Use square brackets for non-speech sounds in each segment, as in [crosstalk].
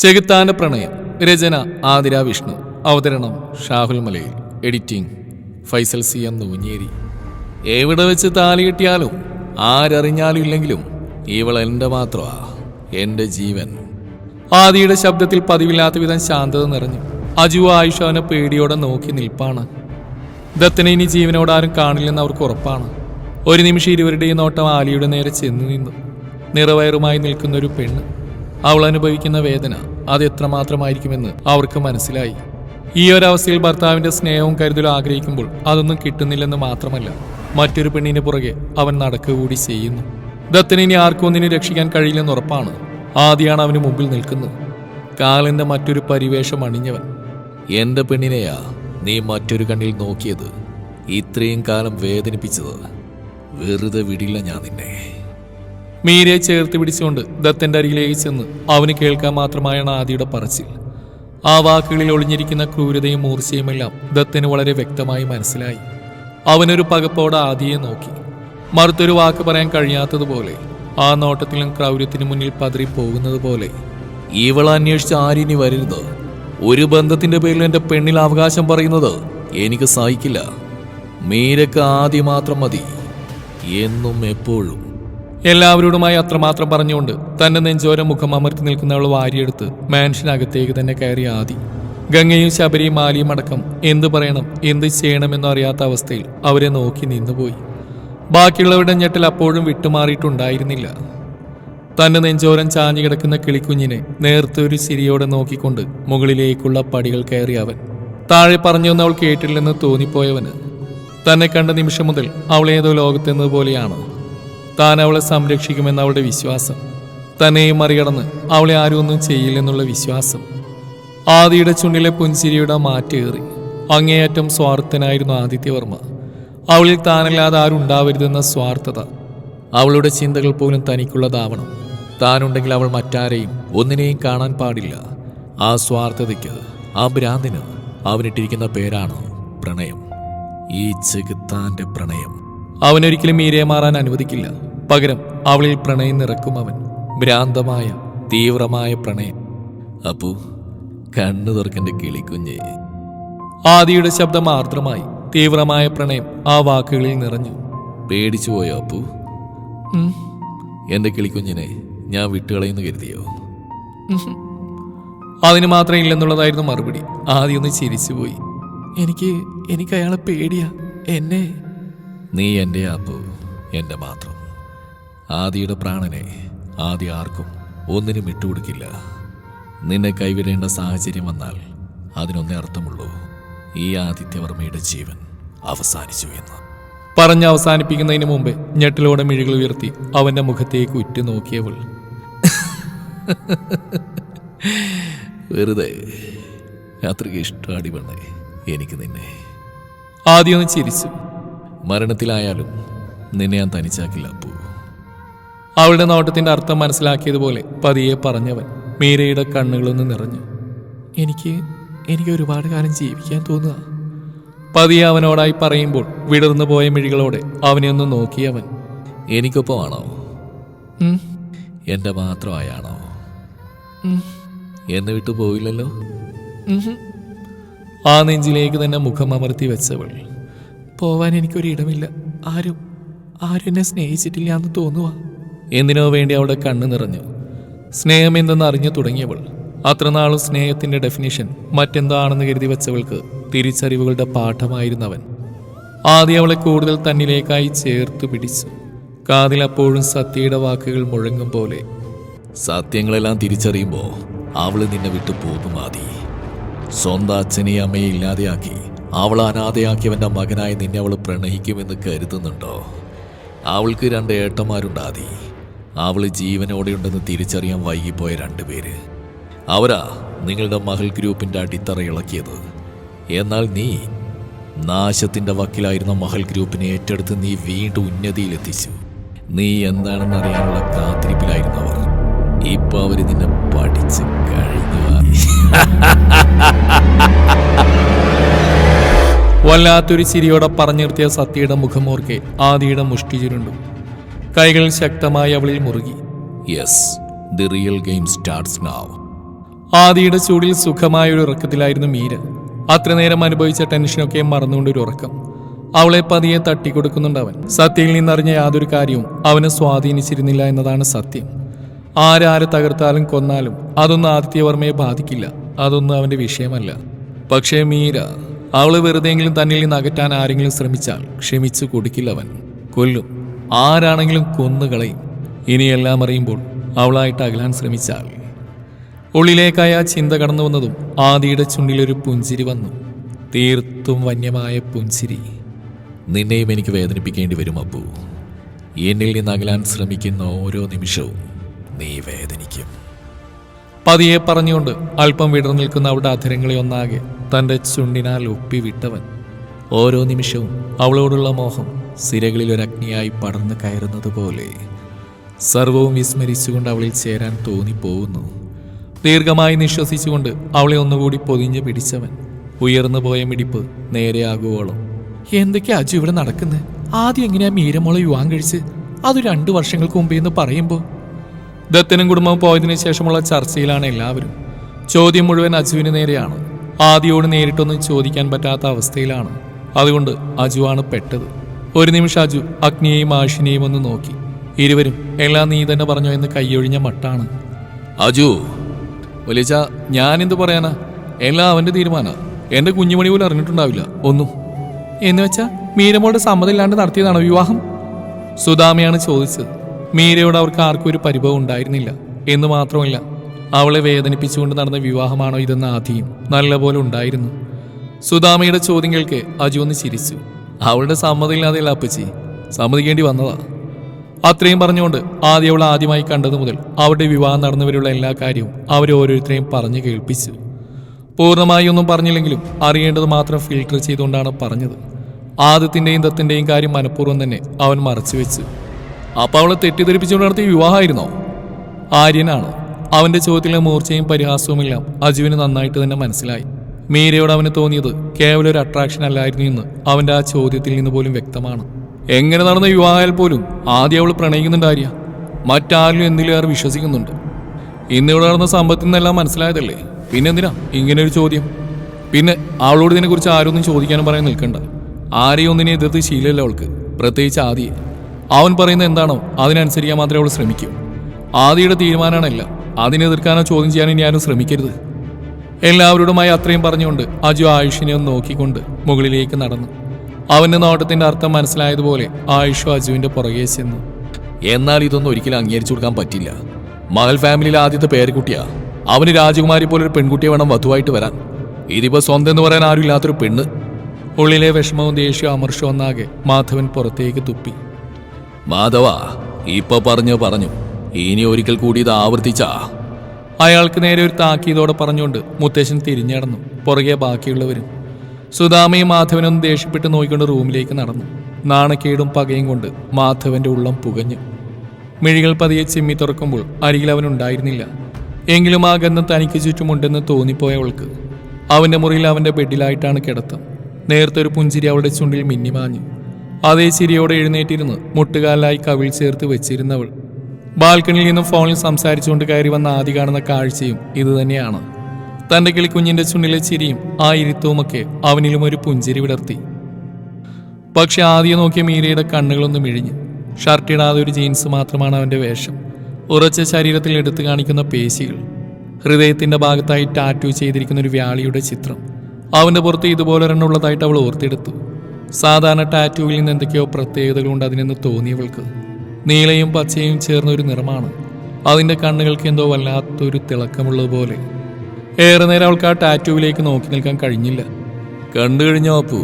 ചെകുത്താന്റെ പ്രണയം. രചന ആതിര വിഷ്ണു അവതരണം Shahul Malayil. Editing Faisal C M Noonjeri. എവിടെ വെച്ച് താലി കിട്ടിയാലും ആരറിഞ്ഞാലും ഇല്ലെങ്കിലും ഇവൾ എന്റെ മാത്രമാ എന്റെ ജീവൻ. ആദിയുടെ ശബ്ദത്തിൽ പതിവില്ലാത്ത വിധം ശാന്തത നിറഞ്ഞു. അജു ആയിഷ അവനെ പേടിയോടെ നോക്കി നിൽപ്പാണ്. ദത്തനെ ഇനി ജീവനോട് ആരും കാണില്ലെന്ന് അവർക്ക് ഉറപ്പാണ്. ഒരു നിമിഷം ഇരുവരുടെയും നോട്ടം ആലിയുടെ നേരെ ചെന്നു നിന്നു. നിറവയറുമായി നിൽക്കുന്ന ഒരു പെണ്ണ്. അവൾ അനുഭവിക്കുന്ന വേദന അത് എത്രമാത്രമായിരിക്കുമെന്ന് അവർക്ക് മനസ്സിലായി. ഈ ഒരവസ്ഥയിൽ ഭർത്താവിന്റെ സ്നേഹവും കരുതലും ആഗ്രഹിക്കുമ്പോൾ അതൊന്നും കിട്ടുന്നില്ലെന്ന് മാത്രമല്ല മറ്റൊരു പെണ്ണിന് പുറകെ അവൻ നടക്കുക കൂടി ചെയ്യുന്നു. ദത്തനെ ഇനി ആർക്കും ഒന്നിനും രക്ഷിക്കാൻ കഴിയില്ലെന്ന് ഉറപ്പാണ്. ആദ്യമാണ് അവന് മുമ്പിൽ നിൽക്കുന്നത്. കാലന്റെ മറ്റൊരു പരിവേഷം അണിഞ്ഞവൻ. എന്റെ പെണ്ണിനെയാ നീ മറ്റൊരു കണ്ണിൽ നോക്കിയത്. ഇത്രയും കാലം വേദനിപ്പിച്ചത്. വെറുതെ വിടില്ല ഞാൻ നിന്നെ. മീരയെ ചേർത്ത് പിടിച്ചുകൊണ്ട് ദത്തന്റെ അരികിലേക്ക് ചെന്ന് അവന് കേൾക്കാൻ മാത്രമായാണ് ആദിയുടെ പറച്ചിൽ. ആ വാക്കുകളിൽ ഒളിഞ്ഞിരിക്കുന്ന ക്രൂരതയും മൂർച്ചയുമെല്ലാം ദത്തന് വളരെ വ്യക്തമായി മനസ്സിലായി. അവനൊരു പകപ്പോടെ ആദിയെ നോക്കി. മറുത്തൊരു വാക്ക് പറയാൻ കഴിയാത്തതുപോലെ ആ നോട്ടത്തിലും ക്രൗര്യത്തിനു മുന്നിൽ പതിറി പോകുന്നത് പോലെ ഇവൾ അന്വേഷിച്ച് ആരിനി വരരുത്? ഒരു ബന്ധത്തിന്റെ പേരിൽ എന്റെ പെണ്ണിൽ അവകാശം പറയുന്നത് എനിക്ക് സഹിക്കില്ല. മീരക്ക് ആദ്യം മാത്രം മതി. എന്നും എപ്പോഴും. എല്ലാവരോടുമായി അത്രമാത്രം പറഞ്ഞുകൊണ്ട് തന്റെ നെഞ്ചോരം മുഖം അമർത്തി നിൽക്കുന്ന അവൾ വാരിയെടുത്ത് മാൻഷനകത്തേക്ക് തന്നെ കയറി ആദി. ഗംഗയും ശബരിയും മാലിയും അടക്കം എന്തു പറയണം എന്ത് ചെയ്യണമെന്നും അറിയാത്ത അവസ്ഥയിൽ അവരെ നോക്കി നിന്നുപോയി. ബാക്കിയുള്ളവരുടെ ഞെട്ടൽ അപ്പോഴും വിട്ടുമാറിയിട്ടുണ്ടായിരുന്നില്ല. തന്റെ നെഞ്ചോരം ചാഞ്ഞു കിടക്കുന്ന കിളിക്കുഞ്ഞിനെ നേർത്തൊരു ചിരിയോടെ നോക്കിക്കൊണ്ട് മുകളിലേക്കുള്ള പടികൾ കയറി അവൻ. താഴെ പറഞ്ഞൊന്നും അവൾ കേട്ടില്ലെന്ന് തോന്നിപ്പോയവന്. തന്നെ കണ്ട നിമിഷം മുതൽ അവൾ ഏതോ ലോകത്തെന്നതുപോലെയാണ് താൻ അവളെ സംരക്ഷിക്കുമെന്ന അവളുടെ വിശ്വാസം. തന്നെയും മറികടന്ന് അവളെ ആരും ഒന്നും ചെയ്യില്ലെന്നുള്ള വിശ്വാസം. ആദിയുടെ ചുണ്ടിലെ പുഞ്ചിരിയുടെ മാറ്റേറി അങ്ങേയറ്റം സ്വാർത്ഥനായിരുന്നു ആദിത്യവർമ്മ. അവളിൽ താനല്ലാതെ ആരുണ്ടാവരുതെന്ന സ്വാർത്ഥത. അവളുടെ ചിന്തകൾ പോലും തനിക്കുള്ളതാവണം. താനുണ്ടെങ്കിൽ അവൾ മറ്റാരെയും ഒന്നിനെയും കാണാൻ പാടില്ല. ആ സ്വാർത്ഥതയ്ക്ക് ആ ഭ്രാന്തിന് അവനിട്ടിരിക്കുന്ന പേരാണ് പ്രണയം. ഈ ചെകുത്താന്റെ പ്രണയം. അവനൊരിക്കലും മീരയെ മാറാൻ അനുവദിക്കില്ല. പകരം അവളിൽ പ്രണയം നിറക്കും അവൻ. ഭ്രാന്തമായ തീവ്രമായ പ്രണയം. അപ്പു കണ്ണു തുറക്കന്റെ കിളിക്കുഞ്ഞ്. ആദിയുടെ ശബ്ദം മാത്രമായി തീവ്രമായ പ്രണയം ആ വാക്കുകളിൽ നിറഞ്ഞു. പേടിച്ചു പോയോ അപ്പു. എന്റെ കിളിക്കുഞ്ഞിനെ ഞാൻ വിട്ടുകളയെന്ന് കരുതിയോ. അതിന് മാത്രം ഇല്ലെന്നുള്ളതായിരുന്നു മറുപടി. ആദ്യം ഒന്ന് ചിരിച്ചുപോയി. എനിക്ക് എനിക്ക് അയാളെ പേടിയാ. എന്നെ നീ എന്റെ അപ്പു എന്റെ മാത്രം. ആദിയുടെ പ്രാണനെ ആദി ആർക്കും ഒന്നിനും വിട്ടുകൊടുക്കില്ല. നിന്നെ കൈവിടേണ്ട സാഹചര്യം വന്നാൽ അതിനൊന്നേ അർത്ഥമുള്ളൂ ഈ ആദിത്യവർമ്മയുടെ ജീവൻ അവസാനിച്ചു എന്ന്. പറഞ്ഞ് അവസാനിപ്പിക്കുന്നതിന് മുമ്പ് ഞെട്ടിലോടെ മിഴികൾ ഉയർത്തി അവന്റെ മുഖത്തേക്ക് ഉറ്റുനോക്കിയവൾ വെറുതെ അത്രയ്ക്ക് ഇഷ്ടാടി പെണ്ണേ എനിക്ക് നിന്നെ. ആദ്യം ഒന്ന് ചിരിച്ചു. മരണത്തിലായാലും നിന്നെ ഞാൻ തനിച്ചാക്കില്ല അപ്പു. അവളുടെ നോട്ടത്തിന്റെ അർത്ഥം മനസ്സിലാക്കിയതുപോലെ പതിയെ പറഞ്ഞവൻ മീരയുടെ കണ്ണുകളൊന്ന് നിറഞ്ഞു. എനിക്ക് എനിക്ക് ഒരുപാട് കാലം ജീവിക്കാൻ തോന്നുക. പതിയെ അവനോടായി പറയുമ്പോൾ വിടർന്നു പോയ മിഴികളോടെ അവനെ ഒന്ന് നോക്കിയവൻ എനിക്കൊപ്പമാണോ. എന്റെ മാത്രമായാണോ. എന്നെ വിട്ടു പോയില്ലല്ലോ ആ നെഞ്ചിലേക്ക് തന്നെ മുഖം അമർത്തി വെച്ചവൾ പോവാൻ എനിക്കൊരു ഇടമില്ല ആരും ആരും എന്നെ സ്നേഹിച്ചിട്ടില്ല എന്ന് തോന്നുക എന്തിനോ വേണ്ടി അവളുടെ കണ്ണ് നിറഞ്ഞു. സ്നേഹം എന്തെന്ന് അറിഞ്ഞു തുടങ്ങിയവൾ. അത്രനാളും സ്നേഹത്തിന്റെ ഡെഫിനിഷൻ മറ്റെന്താണെന്ന് കരുതി വെച്ചവൾക്ക് തിരിച്ചറിവുകളുടെ പാഠമായിരുന്നവൻ. ആദ്യം അവളെ കൂടുതൽ തന്നിലേക്കായി ചേർത്ത് പിടിച്ചു. കാതിൽ അപ്പോഴും സത്യയുടെ വാക്കുകൾ മുഴങ്ങും പോലെ. സത്യങ്ങളെല്ലാം തിരിച്ചറിയുമ്പോൾ അവൾ നിന്നെ വിട്ടു പോകും ആദി. സ്വന്തം അച്ഛനെയും അമ്മയെ ഇല്ലാതെയാക്കി അവൾ അനാഥയാക്കിയവന്റെ മകനായി നിന്നെ അവൾ പ്രണയിക്കുമെന്ന് കരുതുന്നുണ്ടോ? അവൾക്ക് രണ്ട് ഏട്ടന്മാരുണ്ടാതി. അവൾ ജീവനോടെയുണ്ടെന്ന് തിരിച്ചറിയാൻ വൈകിപ്പോയ രണ്ടുപേര്. അവരാ നിങ്ങളുടെ മഹൽ ഗ്രൂപ്പിന്റെ അടിത്തറ ഇളക്കിയത് എന്നാൽ നീ നാശത്തിന്റെ വക്കിലായിരുന്ന മഹൽ ഗ്രൂപ്പിനെ ഏറ്റെടുത്ത് നീ വീണ്ടും ഉന്നതിയിലെത്തിച്ചു. നീ എന്താണെന്ന് അറിയാനുള്ള കാത്തിരിപ്പിലായിരുന്നവർ ഇപ്പൊ അവർ നിന്നെ പഠിച്ച് കഴിഞ്ഞു. [laughs] വല്ലാത്തൊരു ചിരിയോടെ പറഞ്ഞു നിർത്തിയ സത്യയുടെ മുഖമോർക്കെ ആദിയുടെ മുഷ്ടി ചുരുണ്ടു. കൈകൾ ശക്തമായി അവളിൽ മുറുകി. Yes the real game starts നാവ് ആദിയുടെ ചൂടിൽ സുഖമായ ഒരു ഉറക്കത്തിലായിരുന്നു മീര. അത്ര നേരം അനുഭവിച്ച ടെൻഷനൊക്കെ മറന്നുകൊണ്ട് ഒരു ഉറക്കം. അവളെ പതിയെ തട്ടിക്കൊടുക്കുന്നുണ്ട് അവൻ സത്യയിൽ നിന്നറിഞ്ഞ യാതൊരു കാര്യവും അവനെ സ്വാധീനിച്ചിരുന്നില്ല എന്നതാണ് സത്യം. ആരാരെ തകർത്താലും കൊന്നാലും അതൊന്നും ആദിത്യവർമ്മയെ ബാധിക്കില്ല. അതൊന്നും അവന്റെ വിഷയമല്ല. പക്ഷേ മീര അവൾ വെറുതെയെങ്കിലും തന്നിൽ നിന്ന് അകറ്റാൻ ആരെങ്കിലും ശ്രമിച്ചാൽ ക്ഷമിച്ചു കൊടുക്കില്ല അവൻ കൊല്ലും. ആരാണെങ്കിലും കൊന്നുകളയും ഇനിയെല്ലാം അറിയുമ്പോൾ അവളായിട്ട് അകലാൻ ശ്രമിച്ചാൽ. ഉള്ളിലേക്കായ ചിന്ത കടന്നു വന്നതും ആദിയുടെ ചുണ്ടിലൊരു പുഞ്ചിരി വന്നു. തീർത്തും വന്യമായ പുഞ്ചിരി. നിന്നെയും എനിക്ക് വേദനിപ്പിക്കേണ്ടി വരും അപ്പു. എന്നിൽ നിന്ന് അകലാൻ ശ്രമിക്കുന്ന ഓരോ നിമിഷവും നീ വേദനിക്കും. പതിയെ പറഞ്ഞുകൊണ്ട് അല്പം വിടർന്നു നിൽക്കുന്ന അവളുടെ അധരങ്ങളെ ഒന്നാകെ തന്റെ ചുണ്ടിനാൽ ഒപ്പി വിട്ടവൻ ഓരോ നിമിഷവും അവളോടുള്ള മോഹം സിരകളിൽ ഒരു അഗ്നിയായി പടർന്നു കയറുന്നത് പോലെ സർവവും വിസ്മരിച്ചുകൊണ്ട് അവളിൽ ചേരാൻ തോന്നിപ്പോകുന്നു. ദീർഘമായി നിശ്വസിച്ചുകൊണ്ട് അവളെ ഒന്നുകൂടി പൊതിഞ്ഞു പിടിച്ചവൻ ഉയർന്നു പോയ മിടിപ്പ് നേരെയാകുവോളം. എന്തൊക്കെയാ അജു ഇവിടെ നടക്കുന്നത് ആദ്യം എങ്ങനെയാ മീരമോളെ വിവാഹം കഴിച്ച്? അത് രണ്ടു വർഷങ്ങൾക്ക് മുമ്പേ എന്ന് പറയുമ്പോൾ ദത്തനും കുടുംബവും പോയതിനു ശേഷമുള്ള ചർച്ചയിലാണ് എല്ലാവരും. ചോദ്യം മുഴുവൻ അജുവിന് നേരെയാണ്. ആദിയോട് നേരിട്ടൊന്നും ചോദിക്കാൻ പറ്റാത്ത അവസ്ഥയിലാണ്. അതുകൊണ്ട് അജുവാണ് പെട്ടത്. ഒരു നിമിഷം അജു അഗ്നിയെയും ആഷിനെയും ഒന്ന് നോക്കി. ഇരുവരും എല്ലാം നീ തന്നെ പറഞ്ഞോ എന്ന് കൈയൊഴിഞ്ഞ മട്ടാണ്. അജു വലിച്ച ഞാനെന്ത് പറയാനാ? എല്ലാം അവന്റെ തീരുമാന. എന്റെ കുഞ്ഞുമണി പോലും അറിഞ്ഞിട്ടുണ്ടാവില്ല. ഒന്നും. എന്ന് വെച്ചാ മീരമോളുടെ സമ്മതമില്ലാണ്ട് നടത്തിയതാണോ വിവാഹം? സുദാമയാണ് ചോദിച്ചത്. മീരയോട് അവർക്ക് ആർക്കും ഒരു പരിഭവം ഉണ്ടായിരുന്നില്ല. എന്ന് മാത്രമല്ല അവളെ വേദനിപ്പിച്ചുകൊണ്ട് നടന്ന വിവാഹമാണോ ഇതെന്ന് ആധിയും നല്ലപോലെ ഉണ്ടായിരുന്നു. സുദാമയുടെ ചോദ്യങ്ങൾക്ക് അജു ഒന്ന് ചിരിച്ചു. അവളുടെ സമ്മതമില്ലാതെയല്ല അപ്പച്ചി സമ്മതിക്കേണ്ടി വന്നതാ. അത്രയും പറഞ്ഞുകൊണ്ട് ആദ്യം അവൾ ആദ്യമായി കണ്ടത് മുതൽ അവരുടെ വിവാഹം നടന്നവരുള്ള എല്ലാ കാര്യവും അവരെ ഓരോരുത്തരെയും പറഞ്ഞു കേൾപ്പിച്ചു. പൂർണമായി ഒന്നും പറഞ്ഞില്ലെങ്കിലും അറിയേണ്ടത് മാത്രം ഫിൽട്ടർ ചെയ്തുകൊണ്ടാണ് പറഞ്ഞത്. ആദ്യത്തിന്റെയും ദത്തിന്റെയും കാര്യം മനഃപൂർവം തന്നെ അവൻ മറച്ചു വെച്ചു. അപ്പോൾ അവളെ തെറ്റിദ്ധരിപ്പിച്ചുകൊണ്ട് നടത്തിയ വിവാഹമായിരുന്നോ? ആര്യനാണ്? അവന്റെ ചോദ്യത്തിലെ മൂർച്ചയും പരിഹാസവുമെല്ലാം. അജുവിന് നന്നായിട്ട് തന്നെ മനസ്സിലായി. മീരയോട് അവന് തോന്നിയത് കേവലം ഒരു അട്രാക്ഷൻ അല്ലായിരുന്നു എന്ന് അവന്റെ ആ ചോദ്യത്തിൽ നിന്ന് പോലും വ്യക്തമാണ്. എങ്ങനെ നടന്ന വിവാഹമായാൽ പോലും ആദ്യം അവൾ പ്രണയിക്കുന്നുണ്ട് മറ്റാരിലും വിശ്വസിക്കുന്നുണ്ട്. ഇന്നിവിടെ നടന്ന സമ്പത്തിൽ നിന്നെല്ലാം മനസ്സിലായതല്ലേ? പിന്നെന്തിനാ ഇങ്ങനെ ഒരു ചോദ്യം? പിന്നെ അവളോട് ഇതിനെക്കുറിച്ച് ആരൊന്നും ചോദിക്കാനും പറയാൻ നിൽക്കണ്ട. ആരെയും ഒന്നിനെ എതിർത്ത് ശീലമല്ല അവൾക്ക്. പ്രത്യേകിച്ച് ആദിയെ. അവൻ പറയുന്ന എന്താണോ അതിനനുസരിക്കാൻ മാത്രമേ അവൾ ശ്രമിക്കൂ. ആദിയുടെ തീരുമാനമാണല്ല അതിനെ എതിർക്കാനോ ചോദ്യം ചെയ്യാനോ ഇനി ആരും ശ്രമിക്കരുത്. എല്ലാവരോടുമായി അത്രയും പറഞ്ഞുകൊണ്ട് അജു ആയുഷിനെ ഒന്ന് നോക്കിക്കൊണ്ട് മുകളിലേക്ക് നടന്നു. അവന്റെ നോട്ടത്തിന്റെ അർത്ഥം മനസ്സിലായതുപോലെ ആയുഷു അജുവിന്റെ പുറകെ ചെന്നു. എന്നാൽ ഇതൊന്നും ഒരിക്കലും അംഗീകരിച്ചു കൊടുക്കാൻ പറ്റില്ല. മകൾ ഫാമിലിയിലെ ആദ്യത്തെ പേരക്കുട്ടിയാ. അവന് രാജകുമാരി പോലെ ഒരു പെൺകുട്ടിയെ വേണം വധുവായിട്ട് വരാൻ. ഇതിപ്പോ സ്വന്തം എന്ന് പറയാൻ ആരും ഇല്ലാത്തൊരു പെണ്ണ്. ഉള്ളിലെ വിഷമവും ദേഷ്യവും അമർഷവും ഒന്നാകെ മാധവൻ പുറത്തേക്ക് തുപ്പി. മാധവ ഇപ്പൊ പറഞ്ഞു പറഞ്ഞു. ഇനി ഒരിക്കൽ കൂടി ഇത് ആവർത്തിച്ച. അയാൾക്ക് നേരെ ഒരു താക്കീതോടെ പറഞ്ഞുകൊണ്ട് മുത്തേശൻ തിരിഞ്ഞടന്നു പുറകെ ബാക്കിയുള്ളവരും. സുധാമയും മാധവനും ദേഷ്യപ്പെട്ട് നോക്കിക്കൊണ്ട് റൂമിലേക്ക് നടന്നു. നാണക്കേടും പകയും കൊണ്ട് മാധവന്റെ ഉള്ളം പുകഞ്ഞു. മിഴികൾ പതിയെ ചിമ്മി തുറക്കുമ്പോൾ അരികിൽ അവനുണ്ടായിരുന്നില്ല എങ്കിലും ആ ഗന്ധം തനിക്ക് ചുറ്റുമുണ്ടെന്ന് തോന്നിപ്പോയ അവൾക്ക്. അവന്റെ മുറിയിൽ അവന്റെ ബെഡിലായിട്ടാണ് കിടത്തം. നേരത്തെ ഒരു പുഞ്ചിരി അവളുടെ ചുണ്ടിൽ മിന്നിമാഞ്ഞു. അതേ ചിരിയോടെ എഴുന്നേറ്റിരുന്ന് മുട്ടുകാലായി കവിൾ ചേർത്ത് വെച്ചിരുന്നവൾ ബാൽക്കണിയിൽ നിന്നും ഫോണിൽ സംസാരിച്ചുകൊണ്ട് കയറി വന്ന ആദ്യ കാണുന്ന കാഴ്ചയും ഇതുതന്നെയാണ് തന്റെ കിളിക്കുഞ്ഞിന്റെ ചുണ്ടിലെ ചിരിയും ആ ഇരുത്തവുമൊക്കെ അവനിലും ഒരു പുഞ്ചിരി വിടർത്തി. പക്ഷെ ആദ്യം നോക്കിയ മീരയുടെ കണ്ണുകളൊന്നും ഇഴിഞ്ഞു ഷർട്ടിടാതെ ഒരു ജീൻസ് മാത്രമാണ് അവന്റെ വേഷം. ഉറച്ച ശരീരത്തിൽ എടുത്തു കാണിക്കുന്ന പേശികൾ. ഹൃദയത്തിന്റെ ഭാഗത്തായി ടാറ്റു ചെയ്തിരിക്കുന്ന ഒരു വ്യാളിയുടെ ചിത്രം. അവന്റെ പുറത്ത് ഇതുപോലെ ഒരെണ്ണം ഉള്ളതായിട്ട് അവൾ ഓർത്തെടുത്തു. സാധാരണ ടാറ്റുവിൽ നിന്ന് എന്തൊക്കെയോ പ്രത്യേകതകളുണ്ട് അതിനെന്ന് തോന്നിയവൾക്ക്. നീലയും പച്ചയും ചേർന്നൊരു നിറമാണ്. അതിന്റെ കണ്ണുകൾക്ക് എന്തോ വല്ലാത്തൊരു തിളക്കമുള്ളതുപോലെ. ഏറെ നേരം അവൾക്ക് ആ ടാറ്റുവിലേക്ക് നോക്കി നിൽക്കാൻ കഴിഞ്ഞില്ല. കണ്ടു കഴിഞ്ഞോ അപ്പു?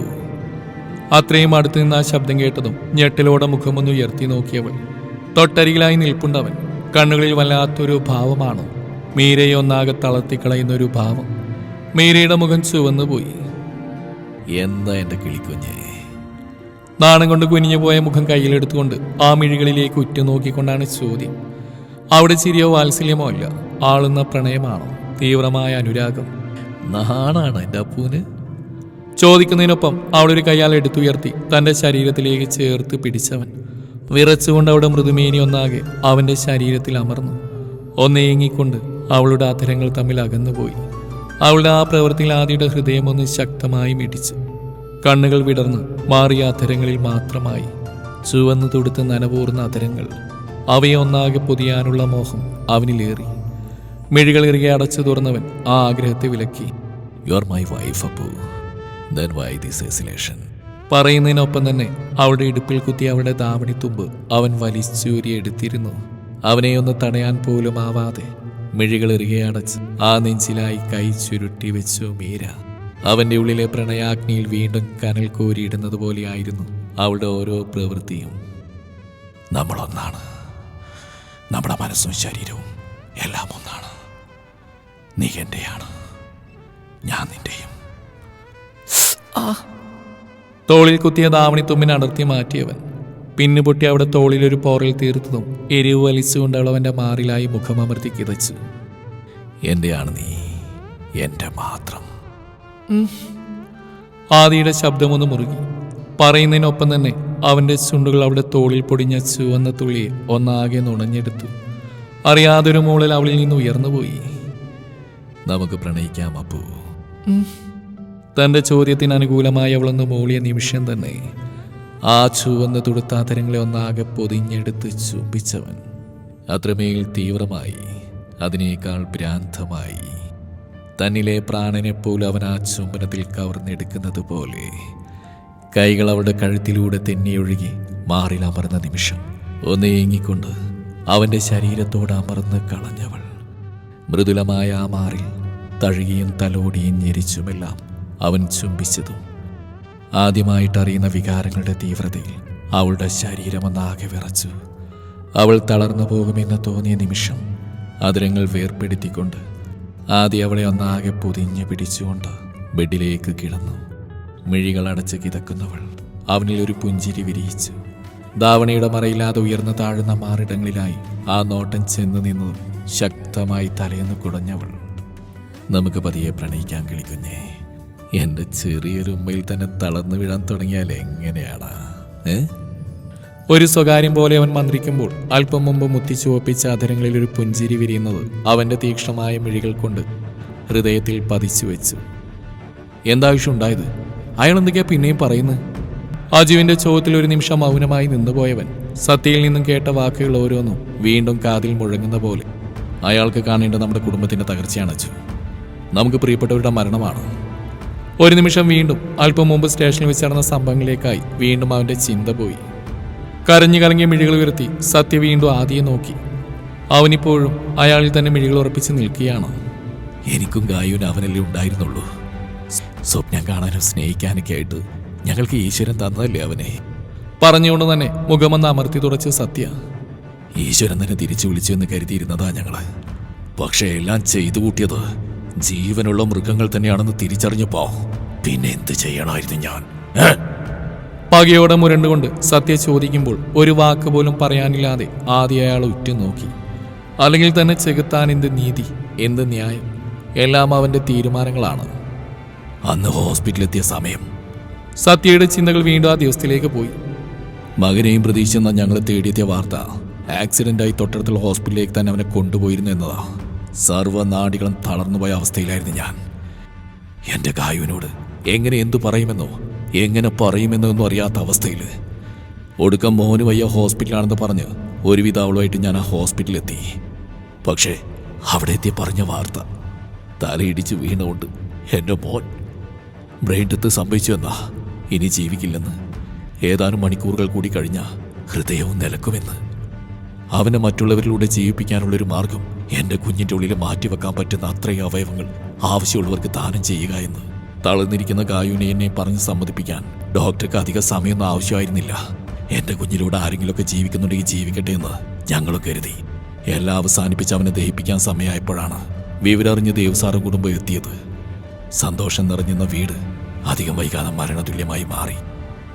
അത്രയും അടുത്ത് നിന്ന് ആ ശബ്ദം കേട്ടതും ഞെട്ടിലോടെ മുഖമൊന്ന് ഉയർത്തി നോക്കിയവൾ. തൊട്ടരികിലായി നിൽപ്പുണ്ടവൻ. കണ്ണുകളിൽ വല്ലാത്തൊരു ഭാവമാണ്. മീരയെ ഒന്നാകെ തളർത്തിക്കളയുന്നൊരു ഭാവം. മീരയുടെ മുഖം ചുവന്നുപോയി. എന്താ എന്റെ കിളിക്കുഞ്ഞേ? നാണം കൊണ്ട് കുനിഞ്ഞു പോയ മുഖം കയ്യിലെടുത്തുകൊണ്ട് ആ മിഴികളിലേക്ക് ഉറ്റുനോക്കിക്കൊണ്ടാണ് ചോദ്യം. അവിടെ ചിരിയോ വാത്സല്യമോ അല്ല ആളുന്ന പ്രണയമാണോ? തീവ്രമായ അനുരാഗം. നാണാണ് എന്റെ അപ്പൂന്? ചോദിക്കുന്നതിനൊപ്പം അവളൊരു കയ്യാൽ എടുത്തുയർത്തി തന്റെ ശരീരത്തിലേക്ക് ചേർത്ത് പിടിച്ചവൻ. വിറച്ചുകൊണ്ട് അവിടെ മൃദുമേനി ഒന്നാകെ അവന്റെ ശരീരത്തിൽ അമർന്നു. ഒന്നേങ്ങിക്കൊണ്ട് അവളുടെ അധരങ്ങൾ തമ്മിൽ അകന്നുപോയി. അവളുടെ ആ പ്രവൃത്തിയിൽ ആദ്യയുടെ ഹൃദയം ഒന്ന് ശക്തമായി മിടിച്ചു. കണ്ണുകൾ വിടർന്ന് മാറിയ അധരങ്ങളിൽ മാത്രമായി. ചുവന്നു തൊടുത്ത് നനപൂർന്ന അധരങ്ങൾ. അവയെ ഒന്നാകെ പൊതിയാനുള്ള മോഹം അവനിലേറി. മിഴികൾ ഇറുകെ അടച്ചു തുറന്നവൻ ആ ആഗ്രഹത്തെ വിലക്കി. You are my wife Appu then why this hesitation പറയുന്നതിനൊപ്പം തന്നെ അവളുടെ ഇടുപ്പിൽ കുത്തി അവളുടെ ദാവണിത്തുമ്പ് അവൻ വലിച്ചൂരി എടുത്തിരുന്നു. അവനെ ഒന്ന് തടയാൻ പോലും ആവാതെ മിഴികൾ ഇറുകെ അടച്ച് ആ നെഞ്ചിലായി കൈ ചുരുട്ടി വെച്ചു മീര. അവന്റെ ഉള്ളിലെ പ്രണയാഗ്നിയിൽ വീണ്ടും കനൽ കോരിയിടുന്നത് പോലെയായിരുന്നു അവളുടെ ഓരോ പ്രവൃത്തിയും. നമ്മളൊന്നാണ്. നമ്മുടെ മനസ്സും ശരീരവും എല്ലാം ഒന്നാണ്. നീ എന്റെയാണ്. ഞാൻ നിന്റെയും. തോളിൽ കുത്തിയ ദാവണി തുമ്പിനെ അടർത്തി മാറ്റിയവൻ. പിന്നു പൊട്ടി അവിടെ തോളിലൊരു പോറൽ തീർത്തതും എരിവ് വലിച്ചുകൊണ്ട് അവളവന്റെ മാറിലായി മുഖമമർത്തി കിതച്ചു. എന്റെയാണ് നീ. എന്റെ മാത്രം. ആദിയുടെ ശബ്ദമൊന്ന് മുറുകി. പറയുന്നതിനൊപ്പം തന്നെ അവന്റെ ചുണ്ടുകൾ അവിടെ തോളിൽ പൊടിഞ്ഞ ചുവന്ന തുള്ളിയെ ഒന്നാകെ നുണഞ്ഞെടുത്തു. അറിയാതൊരു മോളിൽ അവളിൽ നിന്ന് ഉയർന്നുപോയി നമുക്ക് പ്രണയിക്കാം അപ്പു. തന്റെ ചോദ്യത്തിന് അനുകൂലമായി അവളൊന്ന് മൂളിയ നിമിഷം തന്നെ ആ ചുവന്ന തുടുത്താതരങ്ങളെ ഒന്നാകെ പൊതിഞ്ഞെടുത്ത് ചുംബിച്ചവൻ അത്രമേൽ തീവ്രമായി അതിനേക്കാൾ ഭ്രാന്തമായി. തന്നിലെ പ്രാണനെപ്പോലും അവൻ ആ ചുംബനത്തിൽ കവർന്നെടുക്കുന്നത് പോലെ. കൈകൾ അവളുടെ കഴുത്തിലൂടെ തെന്നിയൊഴുകി മാറിൽ അമർന്ന നിമിഷം ഒന്ന് ഏങ്ങിക്കൊണ്ട് അവന്റെ ശരീരത്തോട് അമർന്ന് കളഞ്ഞവൾ. മൃദുലമായ ആ മാറിൽ തഴുകിയും തലോടിയും ഞെരിച്ചുമെല്ലാം അവൻ ചുംബിച്ചതും. ആദ്യമായിട്ടറിയുന്ന വികാരങ്ങളുടെ തീവ്രതയിൽ അവളുടെ ശരീരമൊന്നാകെ വിറച്ചു. അവൾ തളർന്നു പോകുമെന്ന് തോന്നിയ നിമിഷം അതിരങ്ങൾ വേർപ്പെടുത്തിക്കൊണ്ട് ആദ്യം അവളെ ഒന്നാകെ പൊതിഞ്ഞ് പിടിച്ചുകൊണ്ട് ബെഡിലേക്ക് കിടന്നു. മിഴികൾ അടച്ച് കിതക്കുന്നവൾ അവനിൽ ഒരു പുഞ്ചിരി വിരിയിച്ചു. ധാവണിയുടെ മറയില്ലാതെ ഉയർന്ന താഴ്ന്ന മാറിടങ്ങളിലായി ആ നോട്ടം ചെന്ന് നിന്ന്. ശക്തമായി തലയെന്ന് കുടഞ്ഞവൾ. നമുക്ക് പതിയെ പ്രണയിക്കാൻ കിളിക്കുഞ്ഞേ എന്റെ ചെറിയൊരു ഉമ്മയിൽ തന്നെ തളർന്നു വീഴാൻ തുടങ്ങിയാൽ എങ്ങനെയാണ് ഏ? ഒരു സ്വകാര്യം പോലെ അവൻ മന്ത്രിക്കുമ്പോൾ അല്പം മുമ്പ് മുത്തിച്ചുവപ്പിച്ച അധരങ്ങളിൽ ഒരു പുഞ്ചിരി വിരിയുന്നത് അവന്റെ തീക്ഷ്ണമായ മിഴികൾ കൊണ്ട് ഹൃദയത്തിൽ പതിച്ചു വെച്ചു. എന്താവശ്യം ഉണ്ടായത്? അയാൾ എന്തൊക്കെയാ പിന്നെയും പറയുന്നത് അജുവിന്റെ ചോദ്യത്തിൽ ഒരു നിമിഷം മൗനമായി നിന്നുപോയവൻ സത്യയിൽ നിന്നും കേട്ട വാക്കുകൾ ഓരോന്നും വീണ്ടും കാതിൽ മുഴങ്ങുന്ന പോലെ അയാൾക്ക് കാണേണ്ട നമ്മുടെ കുടുംബത്തിന്റെ തകർച്ചയാണ് അജു. നമുക്ക് പ്രിയപ്പെട്ടവരുടെ മരണമാണ്. ഒരു നിമിഷം വീണ്ടും അല്പം മുമ്പ് സ്റ്റേഷനിൽ വെച്ച് നടന്ന സംഭവങ്ങളിലേക്കായി വീണ്ടും അവന്റെ ചിന്ത പോയി. കരഞ്ഞു കലങ്ങിയ മിഴികൾ ഉയർത്തി സത്യ വീണ്ടും ആദ്യം നോക്കി. അവനിപ്പോഴും അയാളിൽ തന്നെ മിഴികൾ ഉറപ്പിച്ച് നിൽക്കുകയാണ്. എനിക്കും ഗായുവിന് അവനല്ലേ ഉണ്ടായിരുന്നുള്ളൂ. സ്വപ്നം കാണാനും സ്നേഹിക്കാനൊക്കെ ആയിട്ട് ഞങ്ങൾക്ക് ഈശ്വരൻ തന്നതല്ലേ അവനെ? പറഞ്ഞുകൊണ്ട് തന്നെ മുഖമെന്ന് അമർത്തി തുടച്ച് സത്യ. ഈശ്വരൻ തന്നെ തിരിച്ചു വിളിച്ചു എന്ന് കരുതിയിരുന്നതാ ഞങ്ങൾ. പക്ഷെ എല്ലാം ചെയ്തു കൂട്ടിയത് ജീവനുള്ള മൃഗങ്ങൾ തന്നെയാണെന്ന് തിരിച്ചറിഞ്ഞപ്പോ പിന്നെ എന്ത് ചെയ്യണമായിരുന്നു ഞാൻ? പകയോടെ മുരണ്ടുകൊണ്ട് സത്യ ചോദിക്കുമ്പോൾ ഒരു വാക്ക് പോലും പറയാനില്ലാതെ ആദ്യ അയാൾ ഉറ്റുനോക്കി. അല്ലെങ്കിൽ തന്നെ ചെകുത്താൻ എന്ത് നീതി എന്ത് ന്യായം എല്ലാം അവന്റെ തീരുമാനങ്ങളാണ്. അന്ന് ഹോസ്പിറ്റലിലെത്തിയ സമയം സത്യയുടെ ചിന്തകൾ വീണ്ടും ആ ദിവസത്തിലേക്ക് പോയി. മകനെയും പ്രതീക്ഷിച്ചെന്ന ഞങ്ങൾ തേടിയെത്തിയ വാർത്ത ആക്സിഡന്റായി തൊട്ടടുത്തുള്ള ഹോസ്പിറ്റലിലേക്ക് തന്നെ അവനെ കൊണ്ടുപോയിരുന്നു എന്നതാ. സർവനാടികളും തളർന്നുപോയ അവസ്ഥയിലായിരുന്നു ഞാൻ. എന്റെ ഗായുവിനോട് എങ്ങനെ എന്തു പറയുമെന്നോ എങ്ങനെ പറയുമെന്നൊന്നും അറിയാത്ത അവസ്ഥയിൽ. ഒടുക്കം മോന് വയ്യ ഹോസ്പിറ്റലാണെന്ന് പറഞ്ഞ് ഒരുവിധ അവളുമായിട്ട് ഞാൻ ആ ഹോസ്പിറ്റലിലെത്തി. പക്ഷേ അവിടെ എത്തിയ പറഞ്ഞ വാർത്ത തലയിടിച്ച് വീണുകൊണ്ട് എന്റെ മോൻ ബ്രെയിൻ ഡെത്ത് സംഭവിച്ചു എന്നാ ഇനി ജീവിക്കില്ലെന്ന് ഏതാനും മണിക്കൂറുകൾ കൂടി കഴിഞ്ഞ ഹൃദയവും നിലക്കുമെന്ന്. അവനെ മറ്റുള്ളവരിലൂടെ ജീവിപ്പിക്കാനുള്ളൊരു മാർഗം എന്റെ കുഞ്ഞിന്റെ ഉള്ളിൽ മാറ്റിവെക്കാൻ പറ്റുന്ന അത്രയും അവയവങ്ങൾ ആവശ്യമുള്ളവർക്ക് ദാനം ചെയ്യുക എന്ന്. തളർന്നിരിക്കുന്ന ഗായുവിനെ എന്നെ പറഞ്ഞ് സമ്മതിപ്പിക്കാൻ ഡോക്ടർക്ക് അധിക സമയമൊന്നും ആവശ്യമായിരുന്നില്ല. എന്റെ കുഞ്ഞിലൂടെ ആരെങ്കിലുമൊക്കെ ജീവിക്കുന്നുണ്ടെങ്കിൽ ജീവിക്കട്ടെ എന്ന് ഞങ്ങൾ കരുതി. എല്ലാം അവസാനിപ്പിച്ച് അവനെ ദഹിപ്പിക്കാൻ സമയമായപ്പോഴാണ് വിവരറിഞ്ഞ് ദേവസാറും കുടുംബം എത്തിയത്. സന്തോഷം നിറഞ്ഞുന്ന വീട് അധികം വൈകാതെ മരണതുല്യമായി മാറി.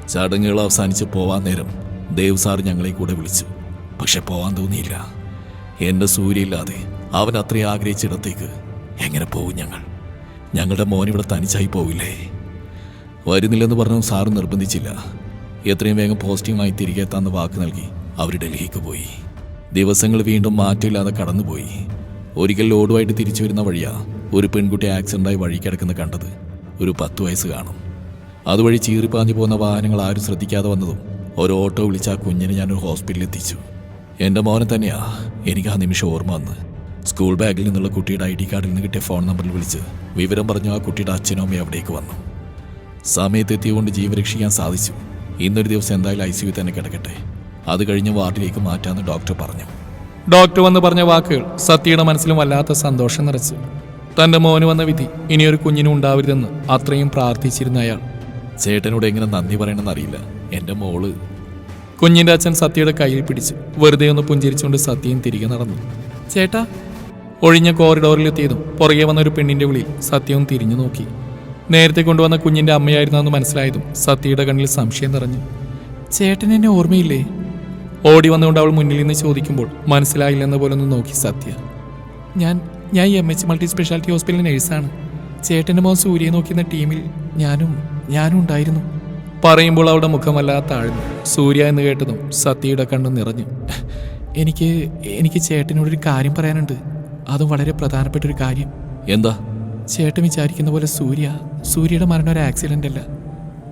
ചടങ്ങുകൾ അവസാനിച്ച് പോവാൻ നേരം ദേവസാർ ഞങ്ങളെ കൂടെ വിളിച്ചു. പക്ഷെ പോവാൻ തോന്നിയില്ല. എന്റെ സൂര്യയില്ലാതെ അവൻ അത്രയും ആഗ്രഹിച്ചിടത്തേക്ക് എങ്ങനെ പോകും ഞങ്ങൾ? ഞങ്ങളുടെ മോൻ ഇവിടെ തനിച്ചായി പോവില്ലേ? വരുന്നില്ലെന്ന് പറഞ്ഞു സാറ് നിർബന്ധിച്ചില്ല. എത്രയും വേഗം പോസിറ്റീവായി തിരികെ എത്താന്ന് വാക്ക് നൽകി അവർ ഡൽഹിക്ക് പോയി. ദിവസങ്ങൾ വീണ്ടും മാറ്റമില്ലാതെ കടന്നുപോയി. ഒരിക്കൽ ലോഡുമായിട്ട് തിരിച്ചു വരുന്ന വഴിയാ ഒരു പെൺകുട്ടി ആക്സിഡന്റായി വഴി കിടക്കുന്ന കണ്ടത്. ഒരു പത്ത് വയസ്സ് കാണും. അതുവഴി ചീറിപ്പാഞ്ഞു പോകുന്ന വാഹനങ്ങൾ ആരും ശ്രദ്ധിക്കാതെ വന്നതും ഒരു ഓട്ടോ വിളിച്ച് ആ കുഞ്ഞിനെ ഞാനൊരു ഹോസ്പിറ്റലിൽ എത്തിച്ചു. എന്റെ മോനെ തന്നെയാ എനിക്ക് ആ നിമിഷം ഓർമ്മ വന്ന് സ്കൂൾ ബാഗിൽ നിന്നുള്ള കുട്ടിയുടെ ഐ ഡി കാർഡിൽ നിന്ന് കിട്ടിയ ഫോൺ നമ്പറിൽ വിളിച്ച് വിവരം പറഞ്ഞു ആ കുട്ടിയുടെ അച്ഛനും അമ്മയും അവിടേക്ക് വന്നു. സമയത്തെത്തിയതുകൊണ്ട് ജീവൻ രക്ഷിക്കാൻ സാധിച്ചു. ഇന്നൊരു ദിവസം എന്തായാലും ഐ സിയു തന്നെ കിടക്കട്ടെ. അത് കഴിഞ്ഞ് വാർഡിലേക്ക് മാറ്റാമെന്ന് ഡോക്ടർ പറഞ്ഞു. ഡോക്ടർ വന്ന് പറഞ്ഞ വാക്കുകൾ സത്യയുടെ മനസ്സിലും വല്ലാത്ത സന്തോഷം നിറച്ചു. തന്റെ മോന് വന്ന വിധി ഇനിയൊരു കുഞ്ഞിനും ഉണ്ടാവരുതെന്ന് അത്രയും പ്രാർത്ഥിച്ചിരുന്ന അയാൾ. ചേട്ടനോട് എങ്ങനെ നന്ദി പറയണമെന്ന് അറിയില്ല. എന്റെ മോൾ. കുഞ്ഞിന്റെ അച്ഛൻ സത്യയുടെ കയ്യിൽ പിടിച്ചു വെറുതെ ഒന്ന് പുഞ്ചിരിച്ചുകൊണ്ട് സത്യയും തിരികെ നടന്നു. ചേട്ടാ ഒഴിഞ്ഞ കോറിഡോറിലെത്തിയതും പുറകെ വന്ന ഒരു പെണ്ണിന്റെ വിളിയിൽ സത്യവും തിരിഞ്ഞു നോക്കി. നേരത്തെ കൊണ്ടുവന്ന കുഞ്ഞിന്റെ അമ്മയായിരുന്നെന്ന് മനസ്സിലായതും സത്യയുടെ കണ്ണിൽ സംശയം നിറഞ്ഞു. ചേട്ടൻ എന്നെ ഓർമ്മയില്ലേ? ഓടി വന്നുകൊണ്ട് അവൾ മുന്നിൽ നിന്ന് ചോദിക്കുമ്പോൾ മനസ്സിലായില്ലെന്ന പോലെ ഒന്ന് നോക്കി സത്യ. ഞാൻ ഞാൻ എം എച്ച് മൾട്ടി സ്പെഷ്യാലിറ്റി ഹോസ്പിറ്റലിൽ നഴ്സാണ് ചേട്ടന്റെ മോൻ സൂര്യയെ നോക്കുന്ന ടീമിൽ ഞാനും ഞാനും ഉണ്ടായിരുന്നു. പറയുമ്പോൾ അവളുടെ മുഖം വല്ലാതെ താഴ്ന്നു. സൂര്യ എന്ന് കേട്ടതും സത്യയുടെ കണ്ണ് നിറഞ്ഞു. എനിക്ക് എനിക്ക് ചേട്ടനോടൊരു കാര്യം പറയാനുണ്ട്. അതും വളരെ പ്രധാനപ്പെട്ട ഒരു കാര്യം. എന്താ? ചേട്ടൻ വിചാരിക്കുന്ന പോലെ സൂര്യ സൂര്യയുടെ മരണം ഒരു ആക്സിഡന്റ് അല്ല.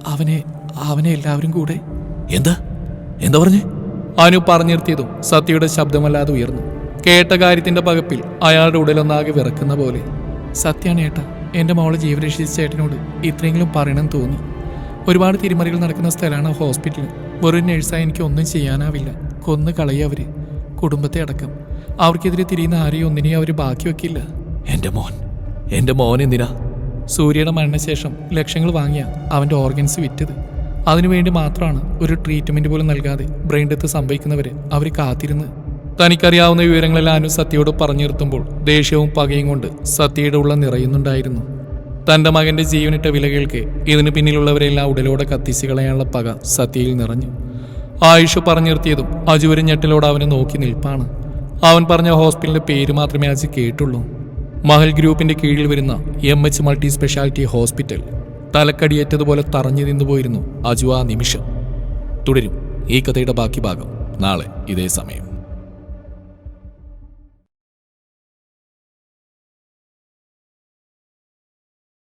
അവനെ അവനെ എല്ലാവരും കൂടെ. എന്താ? എന്താ പറഞ്ഞേ? അനു പറഞ്ഞു നിർത്തിയതും സത്യയുടെ ശബ്ദമല്ലാതെ ഉയർന്നു. കേട്ട കാര്യത്തിന്റെ പകപ്പിൽ അയാളുടെ ഉടലൊന്നാകെ വിറക്കുന്ന പോലെ. സത്യാണ് ഏട്ട എന്റെ മോളെ ജീവൻ രക്ഷിച്ച ചേട്ടനോട് ഇത്രയെങ്കിലും പറയണം തോന്നി. ഒരുപാട് തിരിമറികൾ നടക്കുന്ന സ്ഥലമാണ് ഹോസ്പിറ്റൽ വെറും നഴ്സായി എനിക്ക് ഒന്നും ചെയ്യാനാവില്ല. കൊന്നു കളയവര് കുടുംബത്തെ അടക്കം. അവർക്കെതിരെ തിരിയുന്ന ആരെയും ഒന്നിനെയും അവർ ബാക്കി വെക്കില്ല. എന്റെ മോൻ. എന്റെ മോൻ എന്തിനാ? സൂര്യയുടെ മരണശേഷം ലക്ഷങ്ങൾ വാങ്ങിയ അവന്റെ ഓർഗൻസ് വിറ്റത്. അതിനുവേണ്ടി മാത്രമാണ് ഒരു ട്രീറ്റ്മെന്റ് പോലും നൽകാതെ ബ്രെയിൻ ഡെത്ത് സംഭവിക്കുന്നവരെ അവർ കാത്തിരുന്ന്. തനിക്കറിയാവുന്ന വിവരങ്ങളെല്ലാം അനു സത്യയോട് പറഞ്ഞു നിർത്തുമ്പോൾ ദേഷ്യവും പകയും കൊണ്ട് സത്യയുടെ ഉള്ള നിറയുന്നുണ്ടായിരുന്നു. തന്റെ മകന്റെ ജീവനിട്ട വില കേൾക്കെ ഇതിന് പിന്നിലുള്ളവരെല്ലാം ഉടലോടെ കത്തിച്ച് കളയാനുള്ള പക സത്യയിൽ നിറഞ്ഞു. ആയുഷ് പറഞ്ഞു നിർത്തിയതും അജുവരും ഞെട്ടലോട് അവനെ നോക്കി നിൽപ്പാണ്. അവൻ പറഞ്ഞ ഹോസ്പിറ്റലിന്റെ പേര് മാത്രമേ അച്ഛൻ കേട്ടുള്ളൂ. മഹൽ ഗ്രൂപ്പിന്റെ കീഴിൽ വരുന്ന M H multi speciality hospital തലക്കടിയേറ്റതുപോലെ തറഞ്ഞു നിന്നുപോയിരുന്നു അജു ആ നിമിഷം. തുടരും ഈ കഥയുടെ ബാക്കി ഭാഗം നാളെ ഇതേ സമയം.